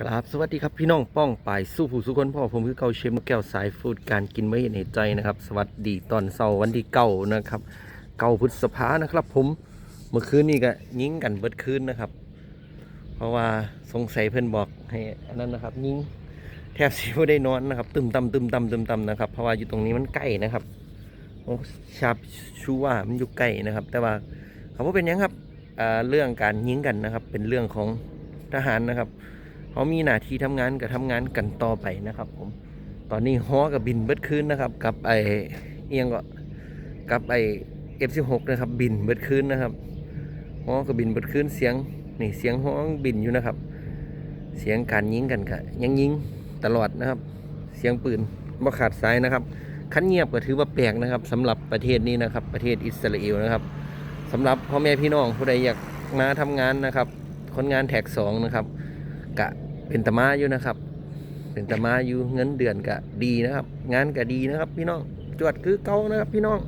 กราบสวัสดีครับพี่น้องป้องปายสู้ผู้สุคนพ่อผมคือเกาเชมแก้วสายฟูดการกินไม่เห็นเหตุใจนะครับ สวัสดีตอนเสาร์วันที่เก้านะครับเก้าพฤษภานะครับ ผมเมื่อคืนนี้ก็ยิงกันเบิดคืนนะครับ เพราะว่าสงสัยเพื่อนบอกให้อันนั้นนะครับ ยิงแทบสิไม่ได้นอนนะครับตึมตำตึมตำตึมตำนะครับ เพราะว่าอยู่ตรงนี้มันใกล้นะครับโอ้ชาบชูว่ามันอยู่ใกล้นะครับ แต่ว่าเขาว่าเป็นยังครับอ่าเรื่องการยิงกันนะครับ เป็นเรื่องของทหารนะครับ เขามีหน้าที่ทำงานกับทำงานกันต่อไปนะครับ ผม ตอนนี้ฮอกับบินเบิดคืนนะครับ กับไอเอียงก็กับไอ F16 นะครับ บินเบิดคืนนะครับฮอกับบินเบิดคืนเสียงนี่เสียงฮอบินอยู่นะครับ เสียงการยิงกันกะยังยิงตลอดนะครับ เสียงปืนบ่ขาดสายนะครับคันเงียบก็ถือว่าแปลกนะครับสำหรับประเทศนี้นะครับ ประเทศอิสราเอลนะครับสำหรับพ่อแม่พี่น้องผู้ใดอยากมาทำงานนะครับ คนงานแท็กสองนะครับกะ เป็นตะมาอยู่นะครับ เป็นตะมาอยู่เงินเดือนกะดีนะครับ งานกะดีนะครับ พี่น้องจวดคือเก่านะครับ พี่น้อง